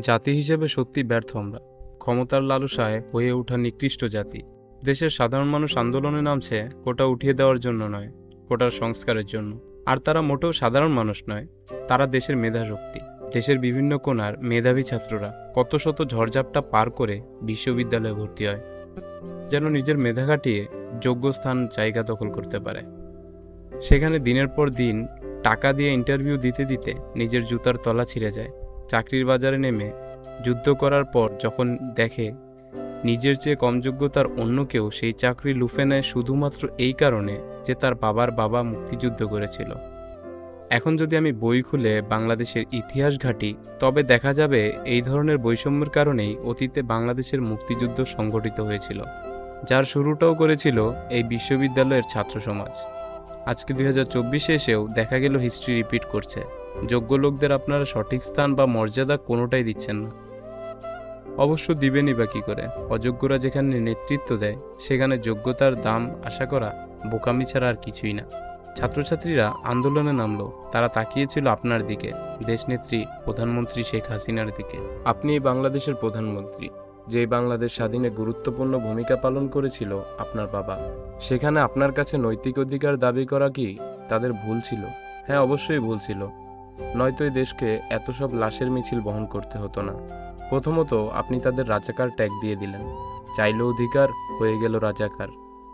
জাতি হিসেবে সত্যি ব্যর্থ আমরা। ক্ষমতার লালসায় হয়ে ওঠা নিকৃষ্ট জাতি। দেশের সাধারণ মানুষ আন্দোলনে নামছে কোটা উঠিয়ে দেওয়ার জন্য নয়, কোটার সংস্কারের জন্য। আর তারা মোটেও সাধারণ মানুষ নয়, তারা দেশের মেধাশক্তি। দেশের বিভিন্ন কোণার মেধাবী ছাত্ররা কত শত ঝড়ঝাপটা পার করে বিশ্ববিদ্যালয়ে ভর্তি হয়, যেন নিজের মেধা কাটিয়ে যোগ্য স্থান জায়গা দখল করতে পারে। সেখানে দিনের পর দিন টাকা দিয়ে ইন্টারভিউ দিতে দিতে নিজের জুতার তলা ছিঁড়ে যায়। চাকরির বাজারে নেমে যুদ্ধ করার পর যখন দেখে নিজের চেয়ে কম যোগ্যতার অন্য কেউ সেই চাকরি লুফে নেয় শুধুমাত্র এই কারণে যে তার বাবার বাবা মুক্তিযুদ্ধ করেছিল। এখন যদি আমি বই খুলে বাংলাদেশের ইতিহাস ঘাঁটি, তবে দেখা যাবে এই ধরনের বৈষম্যের কারণেই অতীতে বাংলাদেশের মুক্তিযুদ্ধ সংগঠিত হয়েছিল, যার শুরুটাও করেছিল এই বিশ্ববিদ্যালয়ের ছাত্র সমাজ। আজকে দুই হাজার চব্বিশে এসেও দেখা গেল হিস্ট্রি রিপিট করছে। যোগ্য লোকদের আপনারা সঠিক স্থান বা মর্যাদা কোনোটাই দিচ্ছেন না। অবশ্য দিবেনই বা কী করে? অযোগ্যরা যেখানে নেতৃত্ব দেয়, সেখানে যোগ্যতার দাম আশা করা, বোকামি ছাড়া আর কিছুই না। ছাত্রছাত্রীরা আন্দোলনে নামলো, তারা তাকিয়েছিল আপনার দিকে, দেশনেত্রী প্রধানমন্ত্রী শেখ হাসিনার দিকে। আপনি বাংলাদেশের প্রধানমন্ত্রী, যে বাংলাদেশ স্বাধীনে গুরুত্বপূর্ণ ভূমিকা পালন করেছিল আপনার বাবা, সেখানে আপনার কাছে নৈতিক অধিকার দাবি করা কি তাদের ভুল ছিল? হ্যাঁ অবশ্যই ভুল ছিল। নয়তো এই দেশকে এত সব লাশের মিছিল বহন করতে হতো না। প্রথমত আপনি তাদের রাজাকার ট্যাগ দিয়ে দিলেন। চাইল অধিকার হয়ে গেল রাজাকার।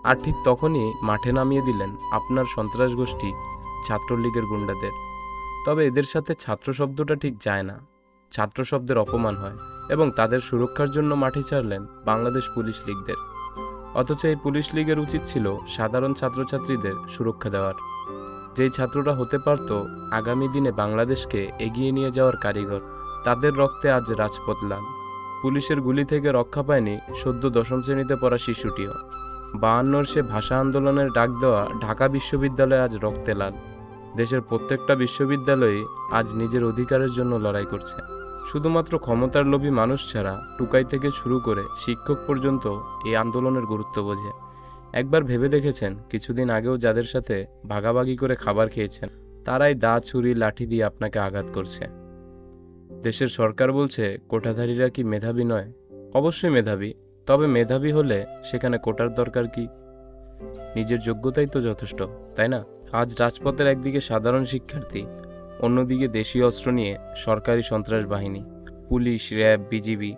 আর ঠিক তখনই মাঠে নামিয়ে দিলেন আপনার সন্ত্রাস গোষ্ঠী ছাত্রলীগের গুন্ডাদের। তবে এদের সাথে ছাত্র শব্দটা ঠিক যায় না। ছাত্র শব্দের অপমান হয় এবং তাদের সুরক্ষার জন্য মাঠে ছাড়লেন বাংলাদেশ পুলিশ লীগদের। অথচ এই পুলিশ লীগের উচিত ছিল সাধারণ ছাত্রছাত্রীদের সুরক্ষা দেওয়ার। যেই ছাত্ররা হতে পারত, আগামী দিনে বাংলাদেশকে এগিয়ে নিয়ে যাওয়ার কারিগর, তাদের রক্তে আজ রাজপথ লাল। পুলিশের গুলি থেকে রক্ষা পায়নি সদ্য দশম শ্রেণীতে পড়া শিশুটিও। বায়ান্নর সে ভাষা আন্দোলনের ডাক দেওয়া ঢাকা বিশ্ববিদ্যালয় আজ রক্তে লাল। দেশের প্রত্যেকটা বিশ্ববিদ্যালয়ে আজ নিজের অধিকারের জন্য লড়াই করছে। শুধুমাত্র ক্ষমতার লোভী মানুষ ছাড়া টুকাই থেকে শুরু করে শিক্ষক পর্যন্ত এই আন্দোলনের গুরুত্ব বোঝে। একবার ভেবে দেখেছেন, কিছুদিন আগেও যাদের সাথে ভাগাভাগি করে খাবার খেয়েছেন, তারাই দা, ছুরি, লাঠি দিয়ে আপনাকে আঘাত করছে। দেশের সরকার বলছে কোটাধারীরা কি মেধাবী নয়? অবশ্যই মেধাবী, তবে মেধাবী হলে সেখানে কোটার দরকার কি? নিজের যোগ্যতাই তো যথেষ্ট, তাই না? আজ রাজপথের একদিকে সাধারণ শিক্ষার্থী, অন্যদিকে দেশীয় অস্ত্র নিয়ে সরকারি সন্ত্রাস বাহিনী, পুলিশ, র্যাব, বিজিবি,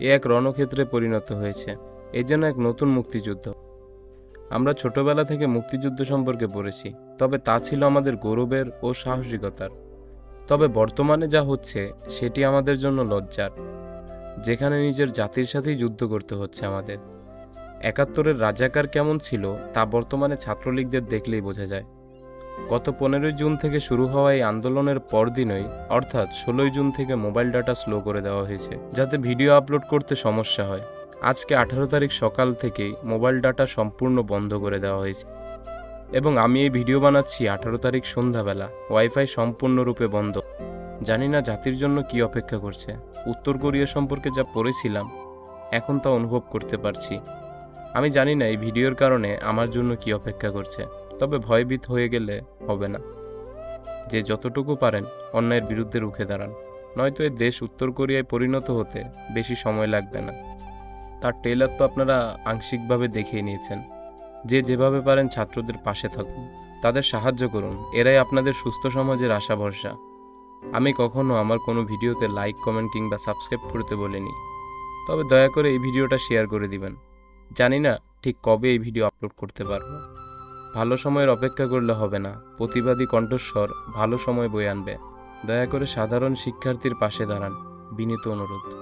এ এক রণক্ষেত্রে পরিণত হয়েছে। এ যেন এক নতুন মুক্তিযুদ্ধ। আমরা ছোটবেলা থেকে মুক্তিযুদ্ধ সম্পর্কে পড়েছি, তবে তা ছিল আমাদের গৌরবের ও সাহসিকতার। তবে বর্তমানে যা হচ্ছে, সেটি আমাদের জন্য লজ্জার, যেখানে নিজের জাতির সাথেই যুদ্ধ করতে হচ্ছে আমাদের। একাত্তরের রাজাকার কেমন ছিল, তা বর্তমানে ছাত্রলীগদের দেখলেই বোঝা যায়। গত পনেরোই জুন থেকে শুরু হওয়া এই আন্দোলনের পরদিনই, অর্থাৎ ষোলোই জুন থেকে মোবাইল ডাটা স্লো করে দেওয়া হয়েছে, যাতে ভিডিও আপলোড করতে সমস্যা হয়। আজকে আঠারো তারিখ সকাল থেকেই মোবাইল ডাটা সম্পূর্ণ বন্ধ করে দেওয়া হয়েছে। এবং আমি এই ভিডিও বানাচ্ছি আঠারো তারিখ সন্ধ্যাবেলা, ওয়াইফাই সম্পূর্ণরূপে বন্ধ। জানি না জাতির জন্য কি অপেক্ষা করছে, উত্তর কোরিয়া সম্পর্কে যা পড়েছিলাম, এখন তা অনুভব করতে পারছি। আমি জানি না এই ভিডিওর কারণে আমার জন্য কি অপেক্ষা করছে, তবে ভয়ভীত হয়ে গেলে হবে না। যে যতটুকু পারেন, অন্যায়ের বিরুদ্ধে রুখে দাঁড়ান। নয়তো এ দেশ উত্তর কোরিয়ায় পরিণত হতে বেশি সময় লাগবে না। তার টেলার তো আপনারা আংশিকভাবে দেখিয়ে নিয়েছেন। যে যেভাবে পারেন ছাত্রদের পাশে থাকুন। তাদের সাহায্য করুন। এরাই আপনাদের সুস্থ সমাজের আশা ভরসা। আমি কখনো আমার কোনো ভিডিওতে লাইক কমেন্ট কিংবা সাবস্ক্রাইব করতে বলিনি। তবে দয়া করে এই ভিডিওটা শেয়ার করে দিবেন। জানি না ঠিক কবে এই ভিডিও আপলোড করতে পারব। ভালো সময়ের অপেক্ষা করলে হবে না। প্রতিবাদী কণ্ঠস্বর ভালো সময় বয়ে আনবে। দয়া করে সাধারণ শিক্ষার্থীর পাশে দাঁড়ান। বিনীত অনুরোধ।